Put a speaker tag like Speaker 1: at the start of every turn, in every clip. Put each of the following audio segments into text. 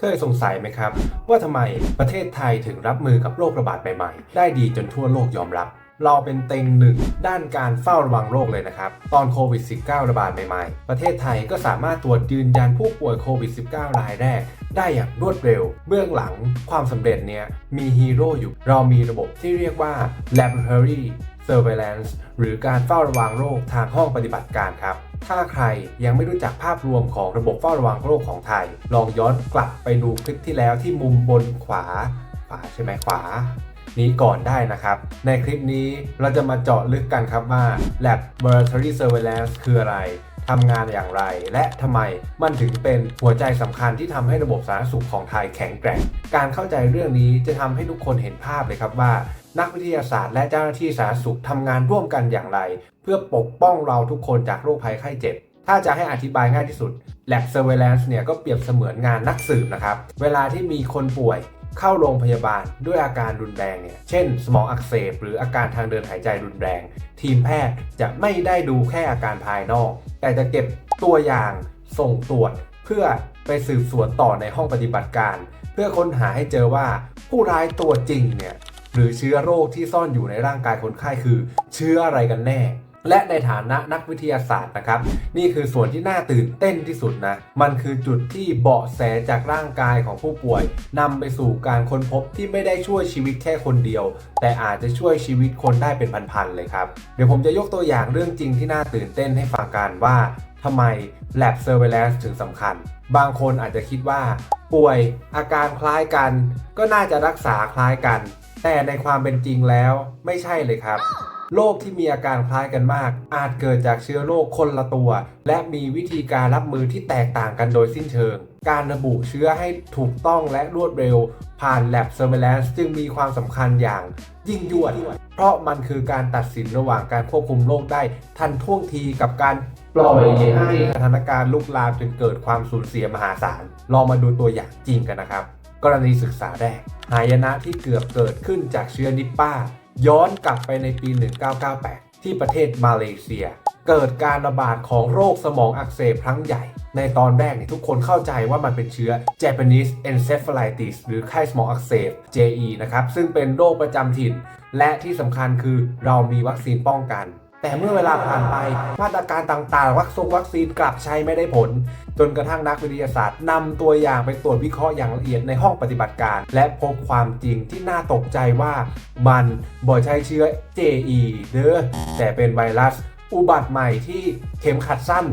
Speaker 1: เคยสงสัยไหมครับ ว่าทำไมประเทศไทยถึงรับมือกับโรคระบาดใหม่ๆ ได้ดีจนทั่วโลกยอมรับ เราเป็นเต็งหนึ่งด้านการเฝ้าระวังโรคเลยนะครับ ตอนโควิด -19 ระบาดใหม่ๆ ประเทศไทยก็สามารถตรวจยืนยันผู้ป่วยโควิด -19 รายแรก ได้อย่างรวดเร็ว เบื้องหลังความสำเร็จเนี้ยมีฮีโร่อยู่ เรามีระบบที่เรียกว่า laboratory surveillance หรือการเฝ้าระวังโรคทางห้องปฏิบัติการครับ ถ้าใครยังไม่รู้จักภาพรวมของระบบเฝ้าระวังโรคของไทย ลองย้อนกลับไปดูคลิปที่แล้วที่มุมบนขวา ขวาใช่ไหมขวา นี้ก่อนได้นะครับ ในคลิปนี้เราจะมาเจาะลึกกันครับว่า Laboratory Surveillance คืออะไรทำงานอย่างไร และทำไมมันถึงเป็นหัวใจสำคัญที่ทำให้ระบบสาธารณสุขของไทยแข็งแกร่ง การเข้าใจเรื่องนี้จะทำให้ทุกคนเห็นภาพเลยครับว่า นักวิทยาศาสตร์และเจ้าหน้าที่สาธารณสุขทำงานร่วมกันอย่างไร เพื่อปกป้องเราทุกคนจากโรคภัยไข้เจ็บ ถ้าจะให้อธิบายง่ายที่สุด Lab Surveillance เนี่ยก็เปรียบเสมือนงานนักสืบนะครับ เวลาที่มีคนป่วยเข้าโรงพยาบาลด้วยอาการรุนแรงเนี่ย เช่น สมองอักเสบ หรืออาการทางเดินหายใจรุนแรง ทีมแพทย์จะไม่ได้ดูแค่อาการภายนอก แต่จะเก็บตัวอย่างส่งตรวจ เพื่อไปสืบสวนต่อในห้องปฏิบัติการ เพื่อค้นหาให้เจอว่าผู้ร้ายตัวจริงเนี่ย หรือเชื้อโรคที่ซ่อนอยู่ในร่างกายคนไข้คือ เชื้ออะไรกันแน่ และในฐานะนักวิทยาศาสตร์นะครับ นี่คือส่วนที่น่าตื่นเต้นที่สุดนะ มันคือจุดที่เบาะแสจากร่างกายของผู้ป่วยนำไปสู่การค้นพบที่ไม่ได้ช่วยชีวิตแค่คนเดียว แต่อาจจะช่วยชีวิตคนได้เป็นพันๆเลยครับเดี๋ยวผมจะยกตัวอย่างเรื่องจริงที่น่าตื่นเต้นให้ฟังกันว่าทำไม Lab Surveillance ถึงสำคัญ บางคนอาจจะคิดว่า ป่วยอาการคล้ายกัน ก็น่าจะรักษาคล้ายกัน แต่ในความเป็นจริงแล้วไม่ใช่เลยครับโรคที่มีอาการคล้ายกันมาก อาจเกิดจากเชื้อโรคคนละตัว และมีวิธีการรับมือที่แตกต่างกันโดยสิ้นเชิง การระบุเชื้อให้ถูกต้องและรวดเร็ว ผ่าน Lab Surveillance จึงมีความสำคัญอย่างยิ่งยวด เพราะมันคือการตัดสินระหว่างการควบคุมโรคได้ ทันท่วงทีกับการปล่อยให้สถานการณ์ลุกลามจนเกิดความสูญเสียมหาศาลลองมาดูตัวอย่างจริงกันนะครับ กรณีศึกษาแรก หายนะที่เกือบเกิดขึ้นจากเชื้อนิปป้า ย้อนกลับไปในปี 1998 ที่ประเทศมาเลเซีย เกิดการระบาดของโรคสมองอักเสบครั้งใหญ่ ในตอนแรกเนี่ยทุกคนเข้าใจว่ามันเป็นเชื้อ Japanese encephalitis หรือไข้สมองอักเสบ JE นะครับ ซึ่งเป็นโรคประจำถิ่น และที่สำคัญคือเรามีวัคซีนป้องกัน แต่เมื่อเวลาผ่านไปมาตรการต่างๆ วัคซงวัคซีนกลับใช้ไม่ได้ผล จนกระทั่งนักวิทยาศาสตร์นำตัวอย่างไปตรวจวิเคราะห์อย่างละเอียดในห้องปฏิบัติการ และพบความจริงที่น่าตกใจว่ามันบ่ใช้เชื้อ JE เด้อแต่เป็นไวรัสอุบัติใหม่ที่เข็มขัดสั้น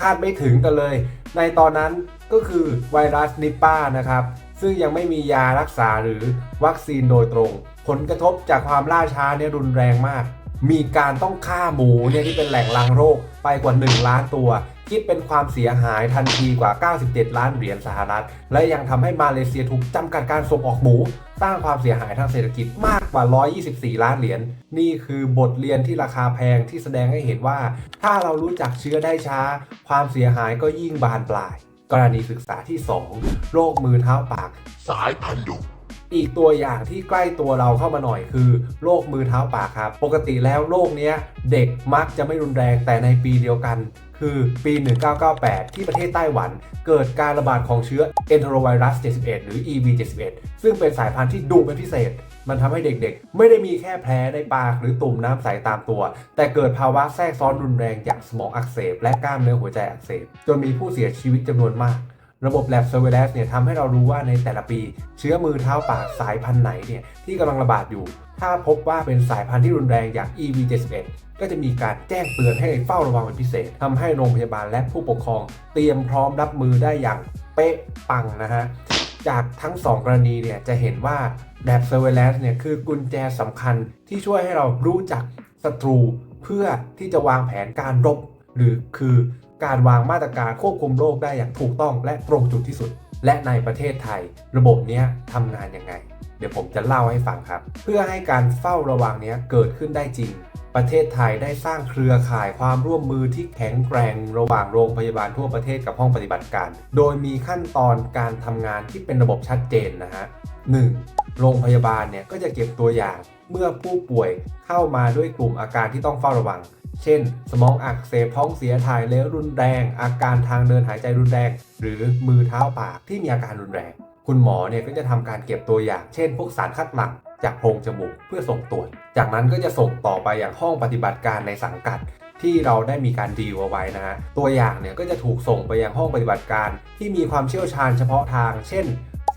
Speaker 1: คาดไม่ถึงกันเลย ในตอนนั้นก็คือไวรัสนิปป้านะครับ ซึ่งยังไม่มียารักษาหรือวัคซีนโดยตรง ผลกระทบจากความล่าช้าเนี่ยรุนแรงมาก มีการต้องฆ่าหมูเนี่ยที่เป็นแหล่งรังโรคไปกว่า 1 ล้านตัว คิดเป็นความเสียหายทันทีกว่า 97 ล้านเหรียญสหรัฐ และยังทำให้มาเลเซียถูกจำกัดการส่งออกหมู สร้างความเสียหายทางเศรษฐกิจมากกว่า 124 ล้านเหรียญนี่คือบทเรียนที่ราคาแพงที่แสดงให้เห็นว่า ถ้าเรารู้จักเชื้อได้ช้า ความเสียหายก็ยิ่งบานปลาย กรณีศึกษาที่ 2 โรคมือเท้าปาก
Speaker 2: สายพันธุ์ดุ
Speaker 1: อีกตัวอย่างที่ใกล้ตัวเราเข้ามาหน่อยคือโรคมือเท้าปากครับ ปกติแล้วโรคเนี้ยเด็กมักจะไม่รุนแรงแต่ในปีเดียวกัน คือปี 1998 ที่ประเทศไต้หวัน เกิดการระบาดของเชื้อ enterovirus 71 หรือ EV 71 ซึ่งเป็นสายพันธุ์ที่ดุเป็นพิเศษ มันทำให้เด็กๆ ไม่ได้มีแค่แผลในปากหรือตุ่มน้ำใสตามตัว แต่เกิดภาวะแทรกซ้อนรุนแรงอย่างสมองอักเสบ และกล้ามเนื้อหัวใจอักเสบจนมีผู้เสียชีวิตจำนวนมาก ระบบ Lab Surveillance เนี่ยทำให้เรารู้ว่าในแต่ละปี เชื้อมือเท้าปากสายพันธุ์ไหนเนี่ยที่กำลังระบาดอยู่ ถ้าพบว่าเป็นสายพันธุ์ที่รุนแรงอย่าง EV71 ก็จะมีการแจ้งเตือนให้เฝ้าระวังเป็นพิเศษทำให้โรงพยาบาลและผู้ปกครอง เตรียมพร้อมรับมือได้อย่างเป๊ะปังนะฮะจากทั้ง 2 กรณีเนี่ยจะเห็นว่า Lab Surveillance เนี่ยคือกุญแจสำคัญที่ช่วยให้เรารู้จักศัตรู เพื่อที่จะวางแผนการรบ หรือคือ การวางมาตรการควบคุมโรคได้อย่างถูกต้องและตรงจุดที่สุด และในประเทศไทย ระบบนี้ทำงานยังไง เดี๋ยวผมจะเล่าให้ฟังครับ เพื่อให้การเฝ้าระวังนี้เกิดขึ้นได้จริง ประเทศไทยได้สร้างเครือข่ายความร่วมมือที่แข็งแกร่งระหว่างโรงพยาบาลทั่วประเทศกับห้องปฏิบัติการ โดยมีขั้นตอนการทำงานที่เป็นระบบชัดเจนนะฮะ 1. โรงพยาบาลเนี่ยก็จะเก็บตัวอย่างเมื่อผู้ป่วยเข้ามาด้วยกลุ่มอาการที่ต้องเฝ้าระวัง เช่น สมองอักเสบท้องเสียถ่ายเลวรุนแรง อาการทางเดินหายใจรุนแรง หรือมือเท้าปากที่มีอาการรุนแรง คุณหมอเนี่ยก็จะทำการเก็บตัวอย่าง เช่น พวกสารคัดหลั่งจากโพรงจมูกเพื่อส่งตรวจ จากนั้นก็จะส่งต่อไปอย่างห้องปฏิบัติการในสังกัด ที่เราได้มีการดีลเอาไว้นะฮะ ตัวอย่างเนี่ยก็จะถูกส่งไปยังห้องปฏิบัติการ ที่มีความเชี่ยวชาญเฉพาะทาง เช่น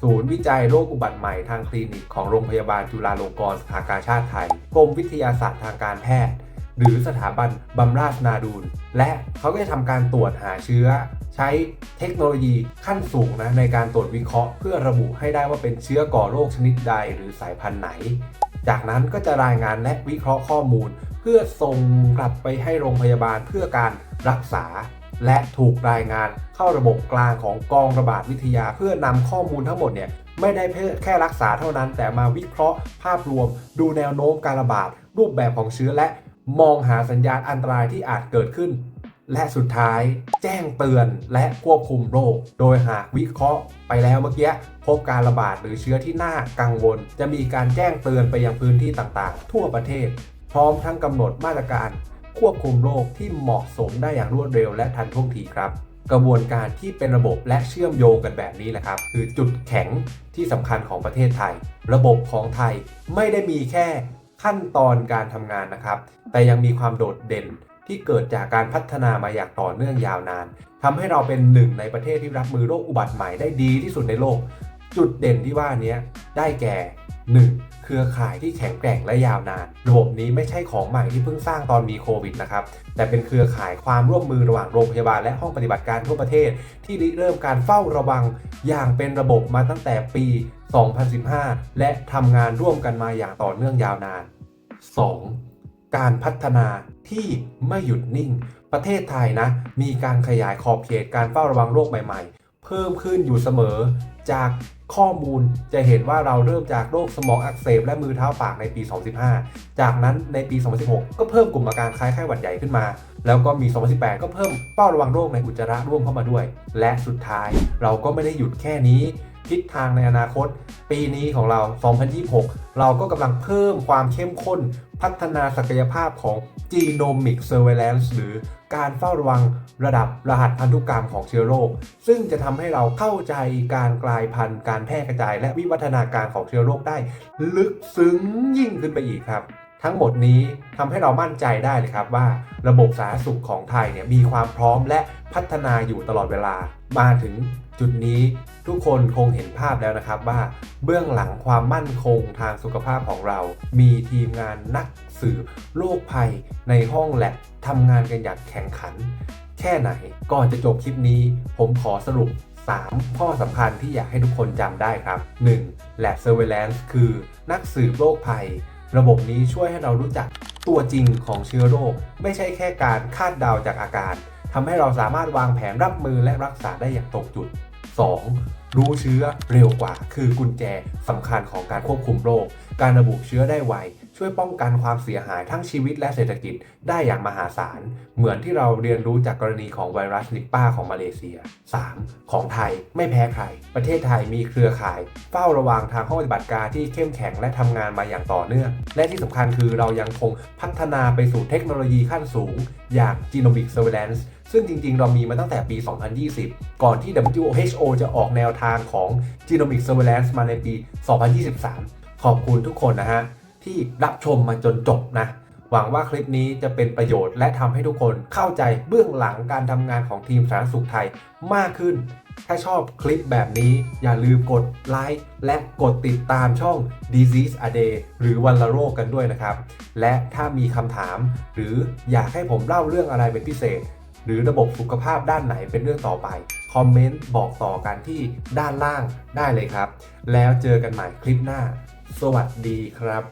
Speaker 1: ศูนย์วิจัยโรคอุบัติใหม่ทางคลินิกของโรงพยาบาลจุฬาลงกรณ์สภากาชาติไทย กรมวิทยาศาสตร์ทางการแพทย์ หรือสถาบันบำราศนาดูลและเขาก็จะทำการตรวจหาเชื้อ ใช้เทคโนโลยีขั้นสูงนะในการตรวจวิเคราะห์ เพื่อระบุให้ได้ว่าเป็นเชื้อก่อโรคชนิดใดหรือสายพันธุ์ไหน จากนั้นก็จะรายงานและวิเคราะห์ข้อมูล เพื่อส่งกลับไปให้โรงพยาบาลเพื่อการรักษา และถูกรายงานเข้าระบบกลางของกองระบาดวิทยา เพื่อนำข้อมูลทั้งหมดเนี่ยไม่ได้เพื่อแค่รักษาเท่านั้น แต่มาวิเคราะห์ภาพรวม ดูแนวโน้มการระบาด รูปแบบของเชื้อและ มองหาสัญญาณอันตรายที่อาจเกิดขึ้น และสุดท้ายแจ้งเตือนและควบคุมโรค โดยหากวิเคราะห์ไปแล้วเมื่อกี้พบการระบาดหรือเชื้อที่น่ากังวล จะมีการแจ้งเตือนไปยังพื้นที่ต่างๆ ทั่วประเทศ พร้อมทั้งกำหนดมาตรการควบคุมโรคที่เหมาะสมได้อย่างรวดเร็วและทันท่วงทีครับ กระบวนการที่เป็นระบบและเชื่อมโยงกันแบบนี้แหละครับ คือจุดแข็งที่สำคัญของประเทศไทย ระบบของไทยไม่ได้มีแค่ ขั้นตอนการทำงานนะครับ แต่ยังมีความโดดเด่นที่เกิดจากการพัฒนามาอย่างต่อเนื่องยาวนานทำให้เราเป็นหนึ่งในประเทศที่รับมือโรคอุบัติใหม่ได้ดีที่สุดในโลก จุดเด่นที่ว่านี้ได้แก่ 1. เครือข่ายที่แข็งแกร่งและยาวนาน ระบบนี้ไม่ใช่ของใหม่ที่เพิ่งสร้างตอนมีโควิดนะครับ แต่เป็นเครือข่ายความร่วมมือระหว่างโรงพยาบาลและห้องปฏิบัติการทั่วประเทศ ที่ริเริ่มการเฝ้าระวังอย่างเป็นระบบมาตั้งแต่ปี 2015 และทำงานร่วมกันมาอย่างต่อเนื่องยาวนาน 2. การพัฒนาที่ไม่หยุดนิ่ง ประเทศไทยนะ มีการขยายขอบเขตการเฝ้าระวังโรคใหม่ๆ เพิ่มขึ้นอยู่เสมอ จากข้อมูลจะเห็นว่าเราเริ่มจากโรคสมองอักเสบและมือเท้าปากในปี 2015 จากนั้นในปี 2016 ก็เพิ่มกลุ่มอาการคล้ายไข้หวัดใหญ่ขึ้นมา แล้วก็มี 2018 ก็เพิ่มเฝ้าระวังโรคในอุจจาระร่วมเข้ามาด้วย และสุดท้ายเราก็ไม่ได้หยุดแค่นี้ ทิศทางในอนาคต ปีนี้ของเรา 2026 เราก็กำลังเพิ่มความเข้มข้น พัฒนาศักยภาพของ Genomic Surveillance หรือการเฝ้าระวังระดับรหัสพันธุกรรมของเชื้อโรค ซึ่งจะทำให้เราเข้าใจการกลายพันธุ์ การแพร่กระจาย และวิวัฒนาการของเชื้อโรคได้ ลึกซึ้งยิ่งขึ้นไปอีกครับ ทั้งหมดนี้ทำให้เรามั่นใจได้เลยครับว่าระบบสาธารณสุขของไทยเนี่ยมีความพร้อมและพัฒนาอยู่ตลอดเวลา มาถึงจุดนี้ทุกคนคงเห็นภาพแล้วนะครับว่า เบื้องหลังความมั่นคงทางสุขภาพของเรา มีทีมงานนักสืบโรคภัยในห้องแลบทำงานกันอย่างแข่งขัน แค่ไหนก่อนจะจบคลิปนี้ ผมขอสรุป 3 ข้อสำคัญที่อยากให้ทุกคนจำได้ครับ 1. Lab Surveillance คือนักสืบโรคภัย ระบบนี้ช่วยให้เรารู้จักตัวจริงของเชื้อโรค ไม่ใช่แค่การคาดเดาจากอาการทำให้เราสามารถวางแผนรับมือและรักษาได้อย่างตรงจุด 2. รู้เชื้อเร็วกว่า คือกุญแจสำคัญของการควบคุมโรค การระบุเชื้อได้ไว ช่วยป้องกันความเสียหายทั้งชีวิตและเศรษฐกิจได้อย่างมหาศาล เหมือนที่เราเรียนรู้จากกรณีของไวรัสนิปป้าของมาเลเซีย 3. ของไทยไม่แพ้ใคร ประเทศไทยมีเครือข่าย เฝ้าระวังทางห้องปฏิบัติการที่เข้มแข็งและทำงานมาอย่างต่อเนื่อง และที่สำคัญคือเรายังคงพัฒนาไปสู่เทคโนโลยีขั้นสูง อย่าง Genomic Surveillance ซึ่งจริง ๆ เรามีมาตั้งแต่ปี 2020 ก่อนที่ WHO จะออกแนวทางของ Genomic Surveillance มาในปี 2023 ขอบคุณทุกคนนะฮะ ที่รับชมมาจนจบนะหวังว่าคลิปนี้จะเป็นประโยชน์และทำให้ทุกคนเข้าใจเบื้องหลังการทำงานของทีมสาธารณสุขไทยมากขึ้น ถ้าชอบคลิปแบบนี้อย่าลืมกดไลค์และกดติดตามช่อง Disease a Day หรือวันละโรคกันด้วยนะครับ และถ้ามีคำถาม หรืออยากให้ผมเล่าเรื่องอะไรเป็นพิเศษ หรือระบบสุขภาพด้านไหนเป็นเรื่องต่อไป คอมเมนต์บอกต่อกันที่ด้านล่างได้เลยครับ แล้วเจอกันใหม่คลิปหน้า สวัสดีครับ